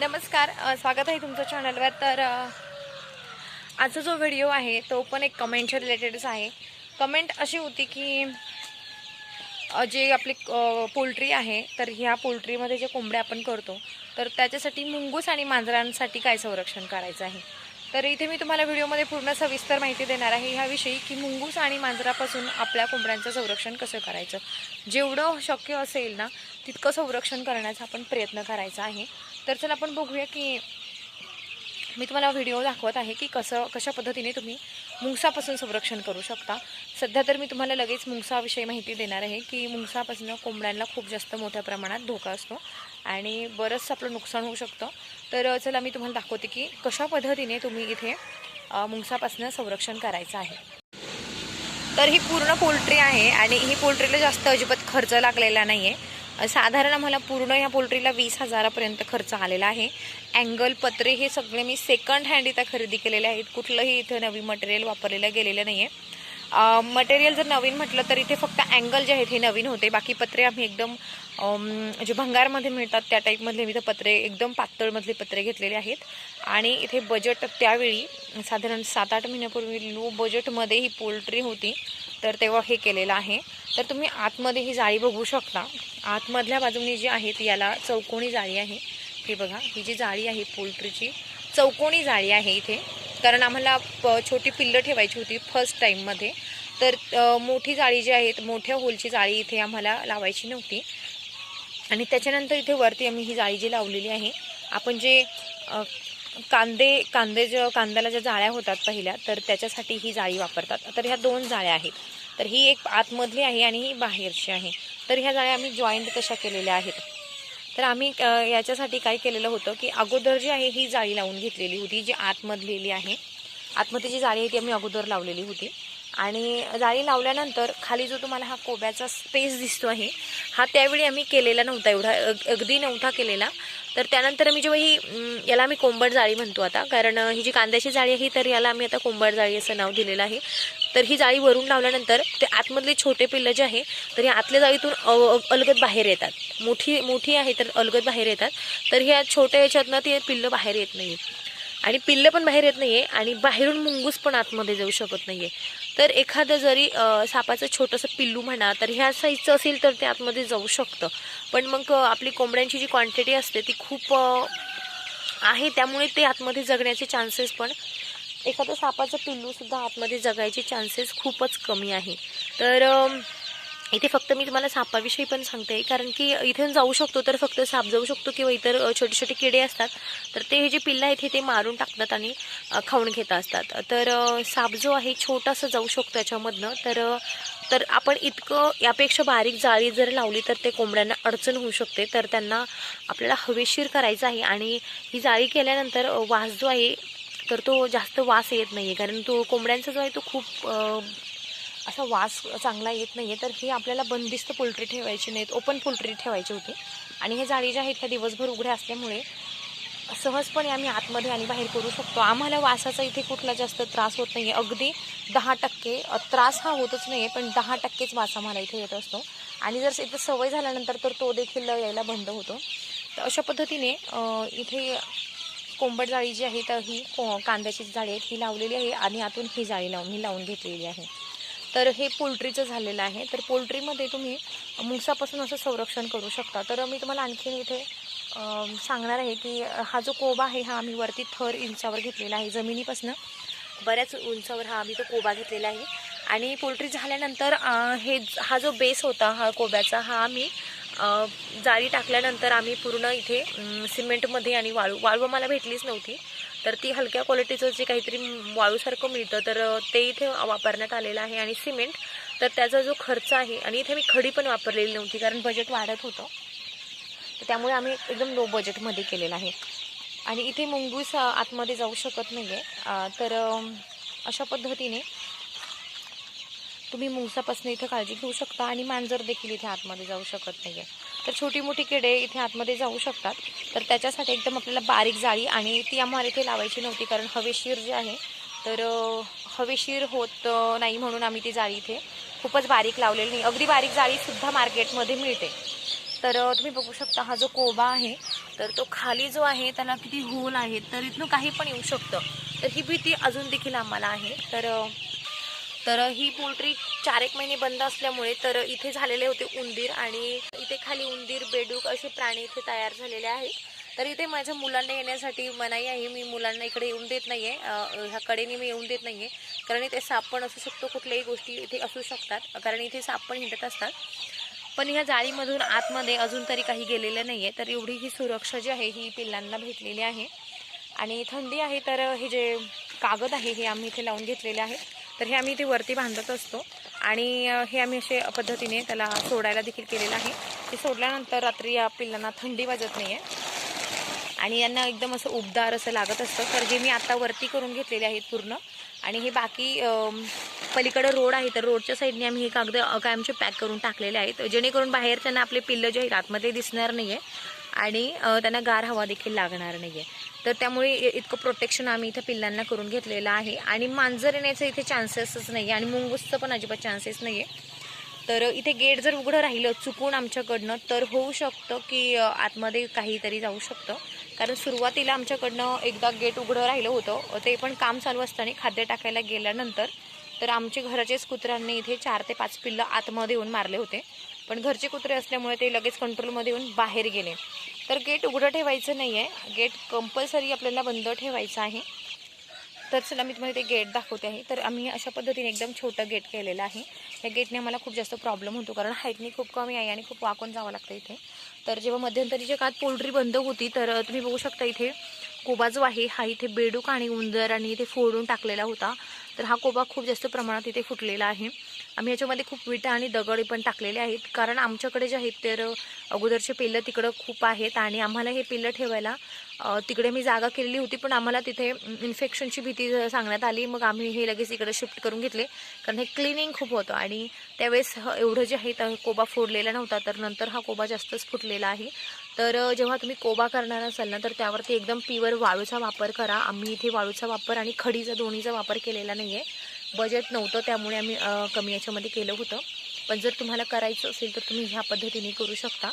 नमस्कार स्वागत आहे तुमचं चॅनलवर तर आजचा जो व्हिडिओ आहे तो पण एक कमेंटच्या रिलेटेडच आहे. कमेंट अशी होती की जे आपली पोल्ट्री आहे तर ह्या पोल्ट्रीमध्ये जे कोंबड्या आपण करतो तर त्याच्यासाठी मुंगूस आणि मांजरांसाठी काय संरक्षण करायचं आहे? तर इथे मी तुम्हाला व्हिडिओमध्ये पूर्ण सविस्तर माहिती देणार आहे ह्याविषयी की मुंगूस आणि मांजरापासून आपल्या कोंबड्यांचं संरक्षण कसं करायचं? जेवढं शक्य असेल ना तितकं संरक्षण करण्याचा आपण प्रयत्न करायचा आहे. तर चला आपण बघूया की मी तुम्हाला व्हिडिओ दाखवत आहे की कसं कशा पद्धतीने तुम्ही मुंगसापासून संरक्षण करू शकता. सध्या तर मी तुम्हाला लगेच मुंगसाविषयी माहिती देणार आहे की मुंगसापासून कोंबड्यांना खूप जास्त मोठ्या प्रमाणात धोका असतो आणि बरंचसं आपलं नुकसान होऊ शकतं. तर चला मी तुम्हाला दाखवते की कशा पद्धतीने तुम्ही इथे मुंगसापासून संरक्षण करायचं आहे. तर ही पूर्ण पोल्ट्री आहे आणि ही पोल्ट्रीला जास्त अजिबात खर्च लागलेला नाही आहे साधारण आम्हाला पूर्ण ह्या पोल्ट्रीला वीस हजारापर्यंत खर्च आलेला आहे. अँगल पत्रे हे सगळे मी सेकंड हँड इथं खरेदी केलेले आहेत. कुठलंही इथं नवीन मटेरियल वापरलेलं गेलेलं नाही आहे मटेरियल जर नवीन म्हटलं तर इथे फक्त अँगल जे आहेत हे नवीन होते. बाकी पत्रे आम्ही एकदम जे भंगारमध्ये मिळतात त्या टाईपमधले मी इथं पत्रे एकदम पातळमधले पत्रे घेतलेले आहेत. आणि इथे बजेट त्यावेळी साधारण सात आठ महिन्यापूर्वी लो बजेटमध्ये ही पोल्ट्री होती. तर तेव्हा हे केलेलं आहे. तर तुम्ही आतमध्ये ही जाळी बघू शकता. आतमधल्या बाजूनी जी आहे ती याला चौकोनी जाळी आहे. ती बघा ही जी जाळी आहे पोल्ट्रीची चौकोणी जाळी आहे इथे. कारण आम्हाला प छोटी पिल्लं ठेवायची होती फर्स्ट टाईममध्ये तर मोठी जाळी जी आहे मोठ्या होलची जाळी इथे आम्हाला लावायची नव्हती. आणि त्याच्यानंतर इथे वरती आम्ही ही जाळी जी लावलेली आहे आपण जे कांदे कांदे ज्या कांद्याला ज्या जाळ्या होतात पहिल्या तर त्याच्यासाठी ही जाळी वापरतात. तर ह्या दोन जाळ्या आहेत. तर ही एक आतमधली आहे आणि ही बाहेरची आहे. तर ह्या जाळ्या आम्ही जॉईंट तशा केलेल्या आहेत. तर आम्ही याच्यासाठी काय केलेलं होतं की अगोदर जी आहे ही जाळी लावून घेतलेली होती जी आतमधलेली आहे. आतमध्ये जी जाळी आहे ती आम्ही अगोदर लावलेली होती. आणि जाळी लावल्यानंतर खाली जो तुम्हाला हा कोब्याचा स्पेस दिसतो आहे हा त्यावेळी आम्ही केलेला नव्हता एवढा अगदी नव्हता केलेला. तर त्यानंतर आम्ही जेव्हा ही याला आम्ही कोंबड जाळी म्हणतो आता कारण ही जी कांद्याची जाळी आहे तर याला आम्ही आता कोंबड जाळी असं नाव दिलेलं आहे. तर ही जाळी वरून लावल्यानंतर ते आतमधले छोटे पिल्लं जे आहे तर या आतल्या जाळीतून अ- अलगद बाहेर येतात. मोठी मोठी आहे तर अलगद बाहेर येतात. तर ह्या छोट्या याच्यातनं ते पिल्लं बाहेर येत नाही आणि पिल्लं पण बाहेर येत नाही आहे आणि बाहेरून मुंगूस पण आतमध्ये जाऊ शकत नाही आहे तर एखादं जरी सापाचं छोटंसं पिल्लू म्हणा तर ह्या साईजचं असेल तर ते आतमध्ये जाऊ शकतं. पण मग आपली कोंबड्यांची जी क्वांटिटी असते ती खूप आहे. त्यामुळे ते आतमध्ये जगण्याचे चान्सेस पण एखादं सापाचं पिल्लूसुद्धा आतमध्ये जगायचे चान्सेस खूपच कमी आहे. तर इथे फक्त मी तुम्हाला सापाविषयी पण सांगते कारण की इथून जाऊ शकतो तर फक्त साप जाऊ शकतो किंवा इतर छोटे छोटे किडे असतात. तर ते हे जे पिल्लं आहेत हे ते मारून टाकतात आणि खाऊन घेत असतात. तर साप जो आहे छोटासा जाऊ शकतो याच्यामधनं. तर तर आपण इतकं यापेक्षा बारीक जाळी जर लावली तर ते कोंबड्यांना अडचण होऊ शकते. तर त्यांना आपल्याला हवेशीर करायचं आहे आणि ही जाळी केल्यानंतर वास जो आहे तर तो जास्त वास येत नाही आहे कारण तो कोंबड्यांचा जो आहे तो खूप असा वास चांगला येत नाही आहे तर ही आपल्याला बंदिस्त पोल्ट्री ठेवायची नाहीत. ओपन पोल्ट्री ठेवायची होती. आणि हे जाळी ज्या आहेत ह्या दिवसभर उघड्या असल्यामुळे सहजपणे आम्ही आतमध्ये आणि बाहेर करू शकतो. आम्हाला वासाचा इथे कुठला जास्त त्रास होत नाही आहे अगदी दहा टक्के त्रास हा होतच नाही आहे पण दहा टक्केच वास आम्हाला इथे येत असतो. आणि जर इथं सवय झाल्यानंतर तर तो देखील यायला बंद होतो. तर अशा पद्धतीने इथे कोंबड जाळी जी आहे तर ही को कांद्याची जाळी आहे ही लावलेली आहे आणि आतून ही जाळी लावून मी लावून घेतलेली आहे. तर हे पोल्ट्रीचं झालेलं आहे. तर पोल्ट्रीमध्ये तुम्ही मुंगसापासून असं संरक्षण करू शकता. तर मी तुम्हाला आणखीन इथे सांगणार आहे की हा जो कोबा आहे हा आम्ही वरती थर इंचावर घेतलेला आहे जमिनीपासून. बऱ्याच उंचावर हा आम्ही तो कोबा घेतलेला आहे. आणि पोल्ट्री झाल्यानंतर हे हा जो बेस होता हा कोब्याचा हा आम्ही जाळी टाकल्यानंतर आम्ही पूर्ण इथे सिमेंटमध्ये आणि वाळू वाळू मला भेटलीच नव्हती. तर ती हलक्या क्वालिटीचं जे काहीतरी वाळूसारखं मिळतं तर ते इथे वापरण्यात आलेलं आहे. आणि सिमेंट तर त्याचा जो खर्च आहे आणि इथे मी खडी पण वापरलेली नव्हती कारण बजेट वाढत होतं. तर त्यामुळे आम्ही एकदम लो बजेटमध्ये केलेलं आहे. आणि इथे मुंगूस आतमध्ये जाऊ शकत नाही आहे तर अशा पद्धतीने तुम्ही मुंगसापासून इथं काळजी घेऊ शकता आणि मांजर देखील इथे आतमध्ये जाऊ शकत नाही आहे तर छोटी मोठी किडे इथे आतमध्ये जाऊ शकतात. तर त्याच्यासाठी एकदम आपल्याला बारीक जाळी आणि ती आम्हाला इथे लावायची नव्हती कारण हवेशीर जे आहे तर हवेशीर होत नाही म्हणून आम्ही ती जाळी इथे खूपच बारीक लावलेली नाही. अगदी बारीक जाळीसुद्धा मार्केटमध्ये मिळते. तर तुम्ही बघू शकता हा जो कोबा आहे तर तो खाली जो आहे त्याला किती होल आहे तर इथून काही पण येऊ शकतं. तर ही भीती अजून देखील आम्हाला आहे. तर तर ही पोल्ट्री चार एक महिने बंद असल्यामुळे तर इथे झालेले होते उंदीर आणि इथे खाली उंदीर बेडूक असे प्राणी इथे तयार झालेले आहेत. तर इथे माझ्या मुलांना येण्यासाठी मनाई आहे. मी मुलांना इकडे येऊन देत नाही आहे ह्या कडेने मी येऊन देत नाही आहे कारण इथे साप पण असू शकतो. कुठल्याही गोष्टी इथे असू शकतात. कारण इथे साप पण हिंडत असतात. पण ह्या जाळीमधून आतमध्ये अजून तरी काही गेलेलं नाही आहे तर एवढी ही सुरक्षा जी आहे ही पिल्लांना भेटलेली आहे. आणि थंडी आहे तर हे जे कागद आहे हे आम्ही इथे लावून घेतलेले आहे तर हे आम्ही इथे वरती बांधत असतो. आणि हे आम्ही असे पद्धतीने त्याला सोडायला देखील केलेलं आहे. ते सोडल्यानंतर रात्री या पिल्लांना थंडी वाजत नाही आहे आणि यांना एकदम असं उबदार असं लागत असतं. तर हे मी आता वरती करून घेतलेले आहेत पूर्ण. आणि हे बाकी पलीकडं रोड आहे. तर रोडच्या साईडने आम्ही हे कागद कायमचे पॅक करून टाकलेले आहेत. जेणेकरून बाहेर त्यांना आपले पिल्लं जे आहेत आतमध्ये दिसणार नाही आहे आणि त्यांना गार हवा देखील लागणार नाही आहे तर त्यामुळे इतकं प्रोटेक्शन आम्ही इथं पिल्लांना करून घेतलेलं आहे. आणि मांजर येण्याचं इथे चान्सेसच नाही आहे आणि मुंगूसचं पण अजिबात चान्सेस नाही आहे तर इथे गेट जर उघडं राहिलं चुकून आमच्याकडनं तर होऊ शकतं की आतमध्ये काहीतरी जाऊ शकतं. कारण सुरुवातीला आमच्याकडनं एकदा गेट उघडं राहिलं होतं. ते पण काम चालू असताना खाद्य टाकायला गेल्यानंतर तर आमचे घराचेच कुत्र्यांनी इथे चार ते पाच पिल्लं आतमध्ये येऊन मारले होते. पण घरचे कुत्रे असल्यामुळे ते लगेच कंट्रोलमध्ये येऊन बाहेर गेले. तर गेट उघडं ठेवायचं नाही आहे गेट कंपल्सरी आपल्याला बंद ठेवायचं आहे. तर चला मी तुम्हाला ते गेट दाखवते आहे. तर आम्ही अशा पद्धतीने एकदम छोटं गेट केलेलं आहे. या गेटने मला खूप जास्त प्रॉब्लेम होतो. कारण हाईटनी खूप कमी आहे आणि खूप वाकून जावं लागतं इथे. तर जेव्हा मध्यंतरीच्या काळात पोल्ट्री बंद होती तर तुम्ही बघू शकता इथे कोबा जो आहे. हा इथे बेडूक आणि उंदर आणि इथे फोडून टाकलेला होता. तर हा कोबा खूप जास्त प्रमाणात इथे फुटलेला आहे. आम्ही याच्यामध्ये खूप विटा आणि दगड पण टाकलेले आहेत. कारण आमच्याकडे जे आहेत तर अगोदरचे पिल्लं तिकडं खूप आहेत आणि आम्हाला हे पिल्लं ठेवायला तिकडे मी जागा केलेली होती पण आम्हाला तिथे इन्फेक्शनची भीती सांगण्यात आली. मग आम्ही हे लगेच इकडे शिफ्ट करून घेतले. कारण हे क्लिनिंग खूप होतं आणि त्यावेळेस एवढं जे आहे तर कोबा फोडलेला नव्हता. तर नंतर हा कोबा जास्तच फुटलेला आहे. तर जेव्हा तुम्ही कोबा करणार असाल ना तर त्यावरती एकदम प्युअर वाळूचा वापर करा. आम्ही इथे वाळूचा वापर आणि खडीचा दोन्हीचा वापर केलेला नाही आहे बजेट नव्हतं त्यामुळे आम्ही कमी याच्यामध्ये केलं होतं. पण जर तुम्हाला करायचं असेल तर तुम्ही ह्या पद्धतीने करू शकता.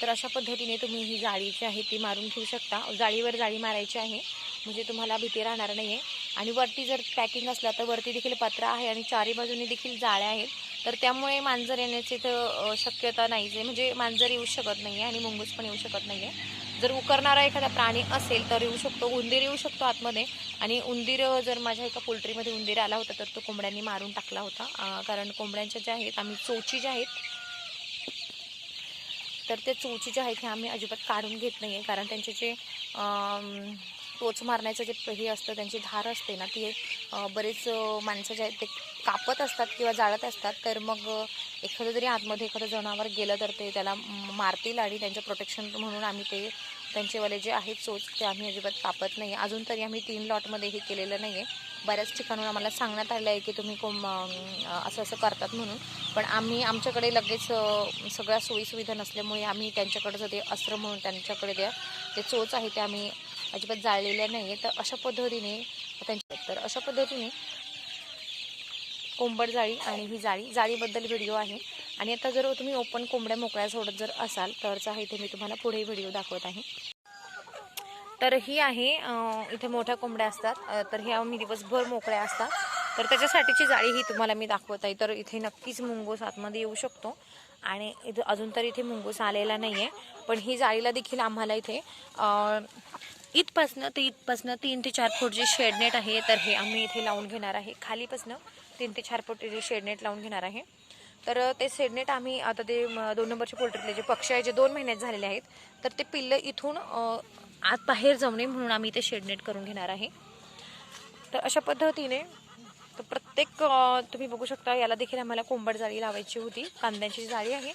तर अशा पद्धतीने तुम्ही ही जाळी जी आहे ती मारून घेऊ शकता. जाळीवर जाळी मारायची आहे. म्हणजे तुम्हाला भीती राहणार नाही आहे आणि वरती जर पॅकिंग असलं तर वरती देखील पत्रा आहे आणि चारी बाजूने देखील जाळ्या आहेत. तर त्यामुळे मांजर येण्याची तर शक्यता नाहीच आहे म्हणजे मांजर येऊ शकत नाही आहे आणि मुंगूस पण येऊ शकत नाही आहे जर उकरणारा एखादा प्राणी असेल तर येऊ शकतो उंदीर येऊ शकतो आतमध्ये. आणि उंदीर जर माझ्या एका पोल्ट्रीमध्ये उंदीर आला होता तर तो कोंबड्यांनी मारून टाकला होता. कारण कोंबड्यांच्या ज्या आहेत आम्ही चोची ज्या आहेत तर ते चोची ज्या आहेत हे आम्ही अजिबात काढून घेत नाही आहे कारण त्यांचे जे टोच मारण्याचं जे हे असतं त्यांची धार असते ना ती बरेच माणसं जे आहेत ते कापत असतात किंवा जाळत असतात. तर मग एखादं जरी आतमध्ये एखादं जनावर गेलं तर ते त्याला मारतील आणि त्यांचं प्रोटेक्शन म्हणून आम्ही ते त्यांचेवाले जे आहेत चोच ते आम्ही अजिबात कापत नाही. अजून तरी आम्ही तीन लॉटमध्ये हे केलेलं नाही आहे बऱ्याच ठिकाणून आम्हाला सांगण्यात आलं आहे की तुम्ही कोम असं असं करतात म्हणून. पण आम्ही आमच्याकडे लगेच सगळ्या सोयीसुविधा नसल्यामुळे आम्ही त्यांच्याकडचं ते अस्त्र म्हणून त्यांच्याकडे त्या ते चोच आहे ते आम्ही अजिबात जाळलेल्या नाही आहे तर अशा पद्धतीने त्यांच्या तर अशा पद्धतीने कोंबड जाळी आणि ही जाळी जाळीबद्दल व्हिडिओ आहे. आणि आता जर तुम्ही ओपन कोंबड्या मोकळ्या सोडत जर असाल तरचा आहे ते मी तुम्हाला पुढे व्हिडिओ दाखवत आहे. तर ही आहे इथे मोठ्या कोंबड्या असतात. तर ह्या मी दिवसभर मोकळ्या असतात. तर त्याच्यासाठीची जाळी ही तुम्हाला मी दाखवत आहे. तर इथे नक्कीच मुंगूस आतमध्ये येऊ शकतो. आणि इथं अजून तर इथे मुंगूस आलेला नाही आहे पण ही जाळीला देखील आम्हाला इथे इथपासनं ते इथपासनं तीन ते चार फूट जे शेडनेट आहे तर हे आम्ही इथे लावून घेणार आहे. खालीपासनं तीन ते चार फूट जे शेडनेट लावून घेणार आहे. तर ते शेडनेट आम्ही आता ते दोन नंबरचे पोल्ट्रीतले जे पक्षी आहे जे दोन महिन्यात झालेले आहेत तर ते पिल्लं इथून आत बाहेर जाऊ नये म्हणून आम्ही ते शेडनेट करून घेणार आहे. तर अशा पद्धतीने तर प्रत्येक तुम्ही बघू शकता याला देखील आम्हाला कोंबड जाळी लावायची होती कांद्यांची जाळी आहे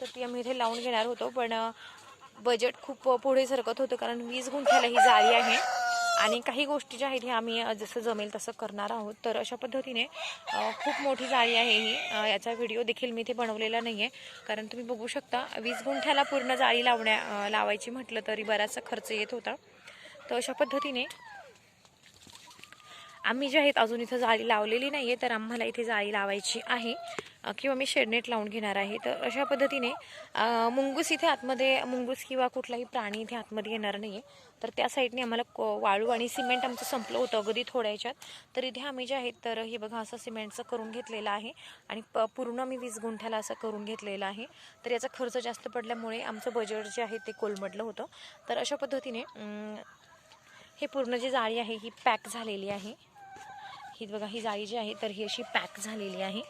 तर ती आम्ही इथे लावून घेणार होतो. पण बजेट खूप पुढे सरकत होतं. कारण वीस गुंठ्याला ही जाळी आहे. आणि काही गोष्टी ज्या आहेत ह्या आम्ही जसं जमेल तसं करणार आहोत. तर अशा पद्धतीने खूप मोठी जाळी आहे ही. याचा व्हिडिओ देखील मी इथे बनवलेला नाही आहे कारण तुम्ही बघू शकता वीस गुंठ्याला पूर्ण जाळी लावण्या लावायची म्हटलं तरी बराचसा खर्च येत होता. तर अशा पद्धतीने आम्ही जे आहेत अजून इथं जाळी लावलेली नाही आहे तर आम्हाला इथे जाळी लावायची आहे. किंवा मी शेडनेट लावून घेणार आहे. तर अशा पद्धतीने मुंगूस इथे आतमध्ये मुंगूस किंवा कुठलाही प्राणी इथे आतमध्ये येणार नाही आहे तर त्या साईडने आम्हाला क वाळू आणि सिमेंट आमचं संपलं होतं अगदी थोड्या याच्यात तर इथे आम्ही जे आहेत तर हे बघा असं सिमेंटचं करून घेतलेलं आहे. आणि प पूर्ण मी वीस गुंठ्याला असं करून घेतलेलं आहे. तर याचा खर्च जास्त पडल्यामुळे आमचं बजेट जे आहे ते कोलमडलं होतं. तर अशा पद्धतीने हे पूर्ण जी जाळी आहे ही पॅक झालेली आहे. ही बघा ही जाळी जी आहे तर ही अशी पॅक झालेली आहे.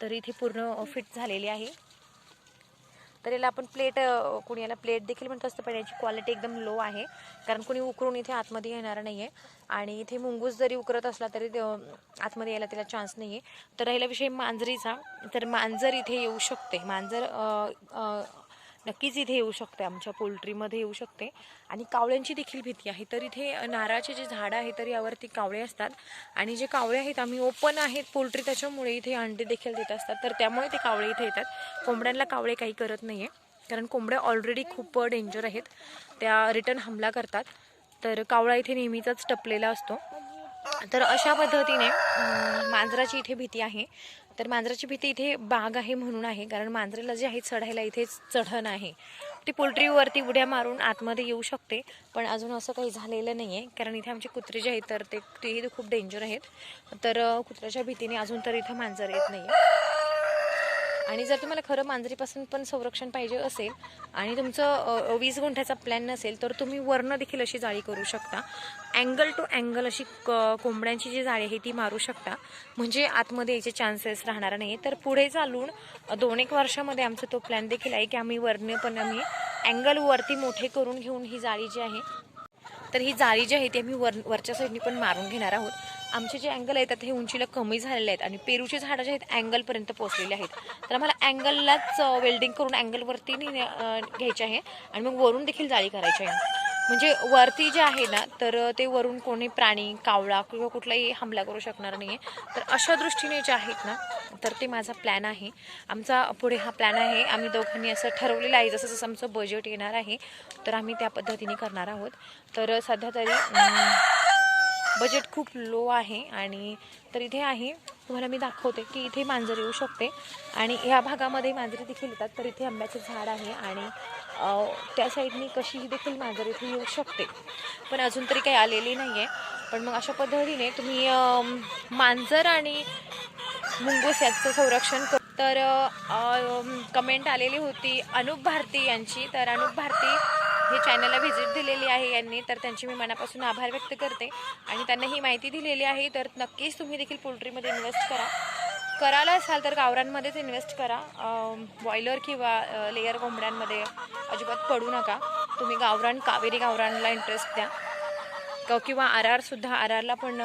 तर इथे पूर्ण फिट झालेली आहे. तर याला आपण प्लेट कोणी याला प्लेट देखील म्हणत असतं पण याची क्वालिटी एकदम लो आहे. कारण कोणी उकरून इथे आतमध्ये येणार नाही आहे आणि इथे मुंगूस जरी उकरत असला तरी आतमध्ये यायला त्याला चान्स नाही आहे तर राहिला विषय मांजरीचा तर मांजर इथे येऊ शकते. मांजर नक्कीच इथे येऊ शकते आमच्या पोल्ट्रीमध्ये येऊ शकते. आणि कावळ्यांची देखील भीती आहे. तर इथे नारळाचे जे झाडं आहे तर यावरती कावळे असतात. आणि जे कावळे आहेत आम्ही ओपन आहेत पोल्ट्री त्याच्यामुळे इथे अंडे देखील देत असतात. तर त्यामुळे ते कावळे इथे येतात. कोंबड्यांना कावळे काही करत नाही आहे कारण कोंबड्या ऑलरेडी खूप डेंजर आहेत. त्या रिटर्न हमला करतात. तर कावळा इथे नेहमीचाच टपलेला असतो. तर अशा पद्धतीने मांजराची इथे भीती आहे. तर मांजराची भीती इथे बाग आहे म्हणून आहे. कारण मांजरेला जे आहे चढायला इथे चढण आहे. ती पोल्ट्रीवरती उड्या मारून आतमध्ये येऊ शकते. पण अजून असं काही झालेलं नाही आहे कारण इथे आमचे कुत्रे जे आहेत तर ते तेही खूप डेंजर आहेत. तर कुत्र्याच्या भीतीने अजून तर इथं मांजर येत नाही आहे आणि जर तुम्हाला खरं मांजरीपासून पण संरक्षण पाहिजे असेल आणि तुमचं वीस गुंठ्याचा प्लॅन नसेल तर तुम्ही वर्ण देखील अशी जाळी करू शकता. अँगल टू अँगल अशी क कोंबड्यांची जी जाळी आहे ती मारू शकता. म्हणजे आतमध्ये याचे चान्सेस राहणार नाही. तर पुढे चालून दोन एक वर्षामध्ये आमचा तो प्लॅन देखील आहे की आम्ही वर्ण पण आम्ही अँगलवरती मोठे करून घेऊन ही जाळी जी आहे तर ही जाळी जी आहे ती आम्ही वर वरच्या साईडनी पण मारून घेणार आहोत. आमचे जे अँगल आहेत हे उंचीला कमी झालेले आहेत आणि पेरूचे झाडं जे आहेत अँगलपर्यंत पोहोचलेले आहेत. तर आम्हाला अँगललाच वेल्डिंग करून अँगलवरती घ्यायचे आहे आणि मग वरून देखील जाळी करायची आहे. म्हणजे वरती जे आहे ना तर ते वरून कोणी प्राणी कावळा किंवा कुठलाही हमला करू शकणार नाही आहे तर अशा दृष्टीने जे आहेत ना तर ते माझा प्लॅन आहे. आमचा पुढे हा प्लॅन आहे. आम्ही दोघांनी असं ठरवलेलं आहे जसं जसं आमचं बजेट येणार आहे तर आम्ही त्या पद्धतीने करणार आहोत. तर सध्या तरी बजेट खूप लो आहे आणि तर इथे आहे तुम्हाला मी दाखवते की इथे मांजर येऊ शकते. आणि ह्या भागामध्ये मांजरी देखील येतात तर इथे आंब्याचं झाड आहे आणि त्या साईडनी कशीही देखील मांजर इथे येऊ शकते. पण अजून तरी काही आलेली नाही आहे पण मग अशा पद्धतीने तुम्ही मांजर आणि मुंगूस याचं संरक्षण कर तर कमेंट आलेली होती अनुप भारती यांची. तर अनुप भारती हे चॅनलला व्हिजिट दिलेली आहे यांनी. तर त्यांची मी मनापासून आभार व्यक्त करते. आणि त्यांना ही माहिती दिलेली आहे. तर नक्कीच तुम्ही देखील पोल्ट्रीमध्ये इन्व्हेस्ट करा. करायला असाल तर गावरांमध्येच इन्व्हेस्ट करा. बॉयलर किंवा लेयर कोंबड्यांमध्ये अजिबात पडू नका. तुम्ही गावरान कावेरी गावरानला इंटरेस्ट द्या. किंवा आर आरसुद्धा आर आरला पण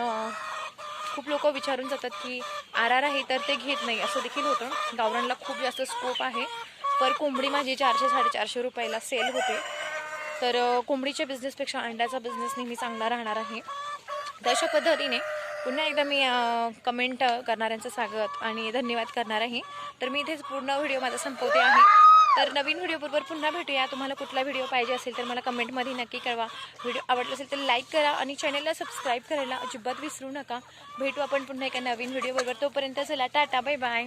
खूप लोक विचारून जातात की आर आर आहे तर ते घेत नाही. असं देखील होतं. गावरानला खूप जास्त स्कोप आहे. पर कोंबडी माझी चारशे साडेचारशे रुपयाला सेल होते. तर कोंबडीच्या बिझनेसपेक्षा अंड्याचा बिझनेस नेहमी चांगला राहणार आहे. तर अशा पद्धतीने पुन्हा एकदा मी कमेंट करणाऱ्यांचं स्वागत आणि धन्यवाद करणार आहे. तर मी इथेच पूर्ण व्हिडिओ माझा संपवते आहे. तर नवीन व्हिडिओबरोबर पुन्हा भेटूया. तुम्हाला कुठला व्हिडिओ पाहिजे असेल तर मला कमेंटमध्ये नक्की कळवा. व्हिडिओ आवडला असेल तर लाईक करा आणि चॅनलला सबस्क्राईब करायला अजिबात विसरू नका. भेटू आपण पुन्हा एका नवीन व्हिडिओबरोबर. तोपर्यंत चला टाटा बाय बाय.